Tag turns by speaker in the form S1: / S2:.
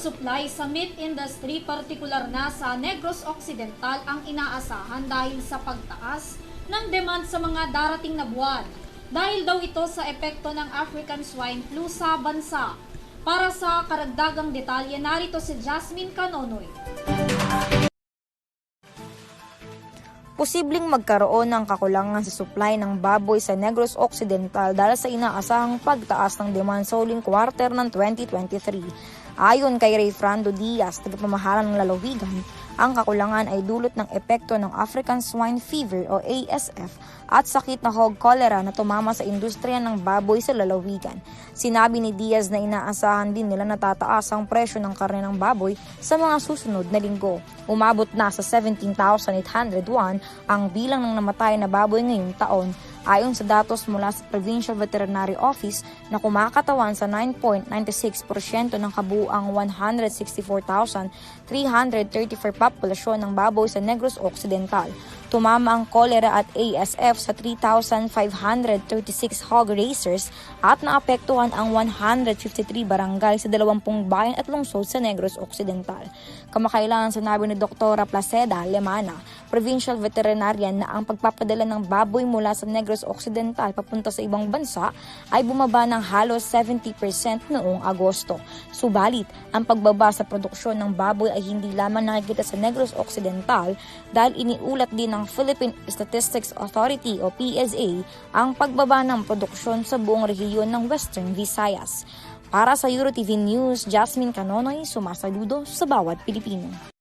S1: supply sa meat industry, partikular na sa Negros Occidental ang inaasahan dahil sa pagtaas ng demand sa mga darating na buwan. Dahil daw ito sa epekto ng African swine flu sa bansa. Para sa karagdagang detalye, narito si Jasmine Canonoy.
S2: posibleng magkaroon ng kakulangan sa supply ng baboy sa Negros Occidental dahil sa inaasahang pagtaas ng demand sa huling quarter ng 2023. Ayon kay Ray Frando Diaz, tagapamahalan ng lalawigan, ang kakulangan ay dulot ng epekto ng African Swine Fever o ASF at sakit na hog cholera na tumama sa industriya ng baboy sa lalawigan. Sinabi ni Diaz na inaasahan din nila na tataas ang presyo ng karne ng baboy sa mga susunod na linggo. Umabot na sa 17,801 ang bilang ng namatay na baboy ngayong taon ayon sa datos mula sa Provincial Veterinary Office na kumakatawan sa 9.96% ng kabuuang 164,334 populasyon ng baboy sa Negros Occidental. Tumama ang cholera at ASF sa 3,536 hog raisers at naapektuhan ang 153 barangay sa 20 bayan at lungsod sa Negros Occidental. Kamakailangan sinabi ni Dr. Placeda Lemana, provincial veterinarian na ang pagpapadala ng baboy mula sa Negros Occidental papunta sa ibang bansa ay bumaba ng halos 70% noong Agosto. Subalit, ang pagbaba sa produksyon ng baboy ay hindi lamang nakikita sa Negros Occidental dahil iniulat din ng Philippine Statistics Authority o PSA ang pagbaba ng produksyon sa buong rehiyon ng Western Visayas. Para sa EuroTV News, Jasmine Canonoy sumasaludo sa bawat Pilipino.